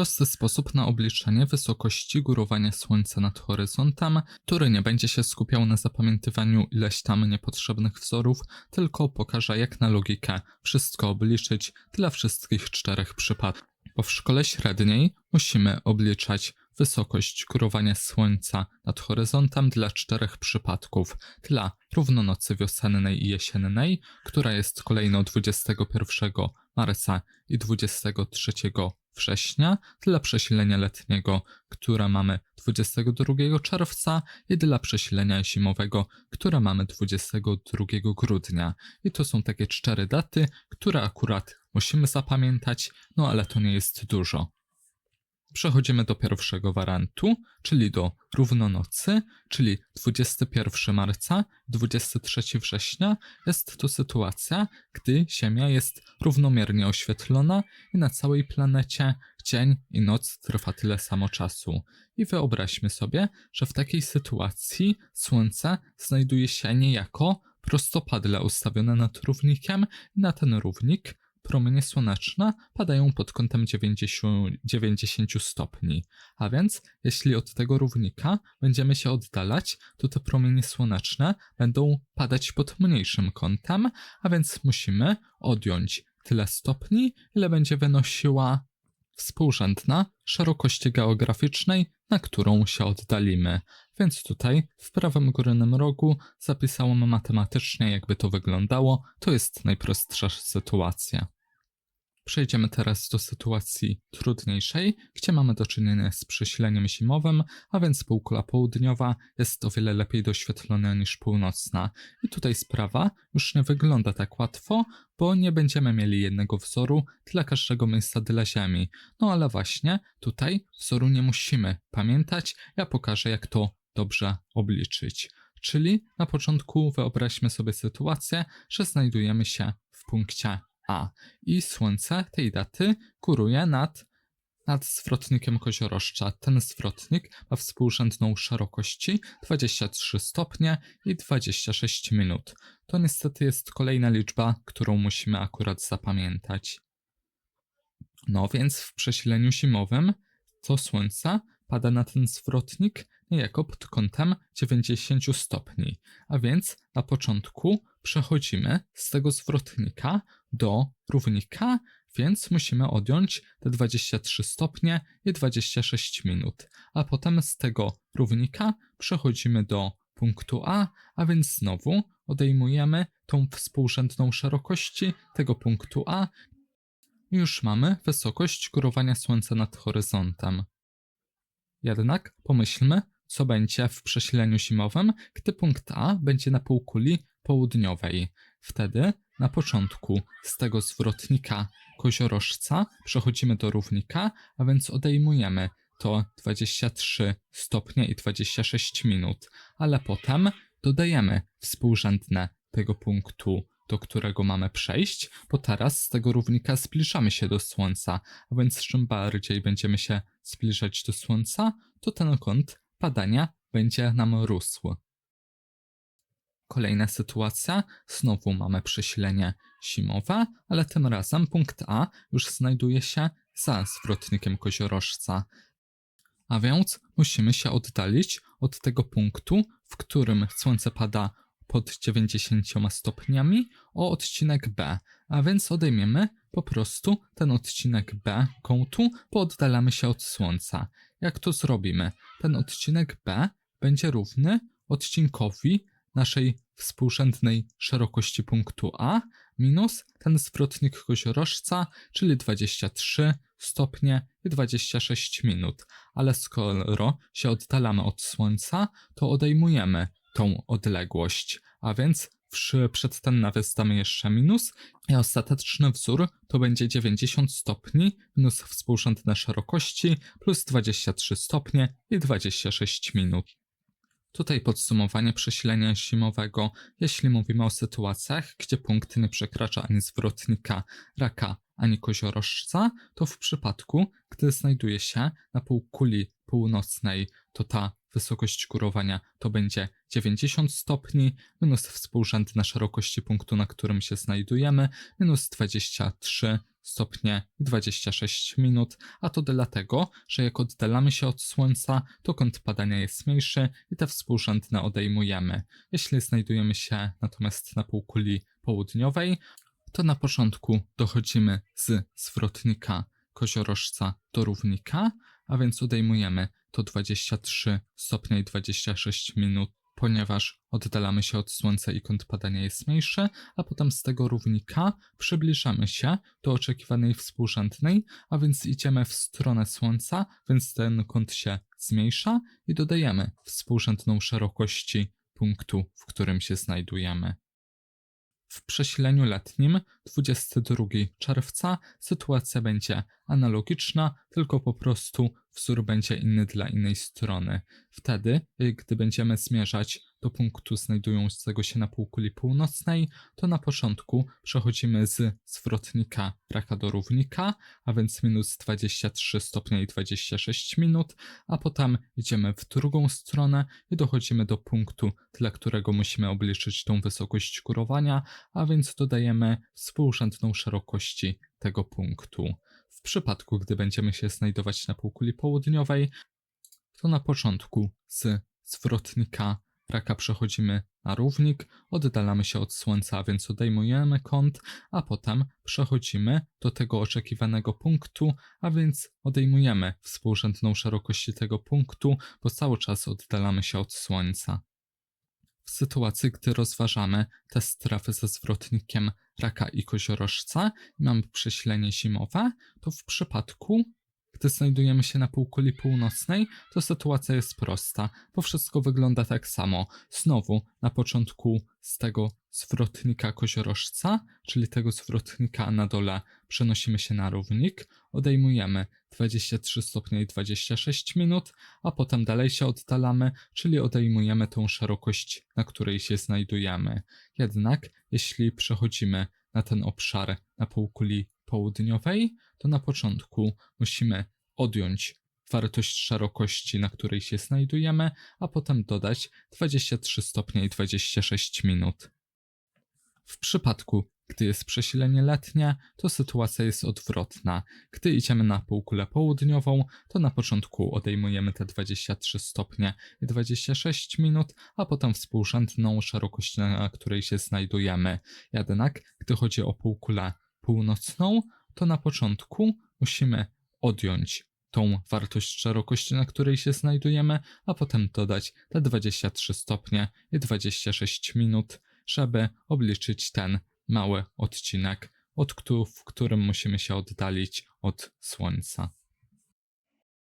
prosty sposób na obliczenie wysokości górowania Słońca nad horyzontem, który nie będzie się skupiał na zapamiętywaniu ileś tam niepotrzebnych wzorów, tylko pokaże jak na logikę wszystko obliczyć dla wszystkich czterech przypadków. Bo w szkole średniej musimy obliczać wysokość górowania Słońca nad horyzontem dla czterech przypadków. Dla równonocy wiosennej i jesiennej, która jest kolejno 21 marca i 23 września, dla przesilenia letniego, które mamy 22 czerwca i dla przesilenia zimowego, które mamy 22 grudnia. I to są takie cztery daty, które akurat musimy zapamiętać, no ale to nie jest dużo. Przechodzimy do pierwszego warantu, czyli do równonocy, czyli 21 marca, 23 września. Jest to sytuacja, gdy Ziemia jest równomiernie oświetlona i na całej planecie dzień i noc trwa tyle samo czasu. I wyobraźmy sobie, że w takiej sytuacji Słońce znajduje się niejako prostopadle ustawione nad równikiem i na ten równik promienie słoneczne padają pod kątem 90, 90 stopni. A więc, jeśli od tego równika będziemy się oddalać, to te promienie słoneczne będą padać pod mniejszym kątem, a więc musimy odjąć tyle stopni, ile będzie wynosiła współrzędna szerokości geograficznej, na którą się oddalimy. Więc tutaj w prawym górnym rogu zapisałem matematycznie, jakby to wyglądało. To jest najprostsza sytuacja. Przejdziemy teraz do sytuacji trudniejszej, gdzie mamy do czynienia z przesileniem zimowym, a więc półkula południowa jest o wiele lepiej doświetlona niż północna. I tutaj sprawa już nie wygląda tak łatwo, bo nie będziemy mieli jednego wzoru dla każdego miejsca dla Ziemi. No ale właśnie tutaj wzoru nie musimy pamiętać, ja pokażę jak to dobrze obliczyć. Czyli na początku wyobraźmy sobie sytuację, że znajdujemy się w punkcie A i Słońce tej daty kuruje nad, nad zwrotnikiem koziorożcza. Ten zwrotnik ma współrzędną szerokości 23 stopnie i 26 minut. To niestety jest kolejna liczba, którą musimy akurat zapamiętać. No więc w przesileniu zimowym to Słońce pada na ten zwrotnik niejako pod kątem 90 stopni. A więc na początku przechodzimy z tego zwrotnika do równika, więc musimy odjąć te 23 stopnie i 26 minut. A potem z tego równika przechodzimy do punktu A, a więc znowu odejmujemy tą współrzędną szerokości tego punktu A i już mamy wysokość górowania Słońca nad horyzontem. Jednak pomyślmy, co będzie w przesileniu zimowym, gdy punkt A będzie na półkuli południowej. Wtedy na początku z tego zwrotnika koziorożca przechodzimy do równika, a więc odejmujemy to 23 stopnie i 26 minut, ale potem dodajemy współrzędne tego punktu, do którego mamy przejść, bo teraz z tego równika zbliżamy się do Słońca, a więc czym bardziej będziemy się zbliżać do Słońca, to ten kąt padania będzie nam rósł. Kolejna sytuacja, znowu mamy przesilenie zimowe, ale tym razem punkt A już znajduje się za zwrotnikiem koziorożca. A więc musimy się oddalić od tego punktu, w którym słońce pada pod 90 stopniami o odcinek B, a więc odejmiemy po prostu ten odcinek B kątu, bo oddalamy się od Słońca. Jak to zrobimy? Ten odcinek B będzie równy odcinkowi naszej współrzędnej szerokości punktu A minus ten zwrotnik koziorożca, czyli 23 stopnie i 26 minut. Ale skoro się oddalamy od Słońca, to odejmujemy tą odległość, a więc przed ten jeszcze minus i ostateczny wzór to będzie 90 stopni minus współrzędne szerokości plus 23 stopnie i 26 minut. Tutaj podsumowanie przesilenia zimowego, jeśli mówimy o sytuacjach, gdzie punkt nie przekracza ani zwrotnika raka, ani koziorożca, to w przypadku, gdy znajduje się na półkuli północnej, to ta wysokość górowania to będzie 90 stopni, minus współrzędna szerokości punktu, na którym się znajdujemy, minus 23 stopnie i 26 minut, a to dlatego, że jak oddalamy się od Słońca, to kąt padania jest mniejszy i te współrzędne odejmujemy. Jeśli znajdujemy się natomiast na półkuli południowej, to na początku dochodzimy z zwrotnika koziorożca do równika, a więc odejmujemy to 23 stopnie i 26 minut, ponieważ oddalamy się od Słońca i kąt padania jest mniejszy, a potem z tego równika przybliżamy się do oczekiwanej współrzędnej, a więc idziemy w stronę Słońca, więc ten kąt się zmniejsza i dodajemy współrzędną szerokości punktu, w którym się znajdujemy. W przesileniu letnim 22 czerwca sytuacja będzie analogiczna, tylko po prostu wzór będzie inny dla innej strony. Wtedy, y, gdy będziemy zmierzać do punktu znajdującego się na półkuli północnej, to na początku przechodzimy z zwrotnika raka do równika, a więc minus 23 stopnie i 26 minut, a potem idziemy w drugą stronę i dochodzimy do punktu, dla którego musimy obliczyć tą wysokość górowania, a więc dodajemy współrzędną szerokości tego punktu. W przypadku, gdy będziemy się znajdować na półkuli południowej, to na początku z zwrotnika raka przechodzimy na równik, oddalamy się od Słońca, więc odejmujemy kąt, a potem przechodzimy do tego oczekiwanego punktu, a więc odejmujemy współrzędną szerokość tego punktu, bo cały czas oddalamy się od Słońca. W sytuacji, gdy rozważamy te strefy ze zwrotnikiem raka i koziorożca i mamy przesilenie zimowe, to w przypadku, gdy znajdujemy się na półkuli północnej, to sytuacja jest prosta, bo wszystko wygląda tak samo. Znowu na początku z tego zwrotnika koziorożca, czyli tego zwrotnika na dole, przenosimy się na równik, odejmujemy 23 stopnie i 26 minut, a potem dalej się oddalamy, czyli odejmujemy tą szerokość, na której się znajdujemy. Jednak jeśli przechodzimy na ten obszar na półkuli południowej, to na początku musimy odjąć wartość szerokości, na której się znajdujemy, a potem dodać 23 stopnie i 26 minut. W przypadku, gdy jest przesilenie letnie, to sytuacja jest odwrotna. Gdy idziemy na półkulę południową, to na początku odejmujemy te 23 stopnie i 26 minut, a potem współrzędną szerokość, na której się znajdujemy. Jednak, gdy chodzi o półkulę północną, to na początku musimy odjąć tą wartość szerokości, na której się znajdujemy, a potem dodać te 23 stopnie i 26 minut, żeby obliczyć ten mały odcinek, od w którym musimy się oddalić od Słońca.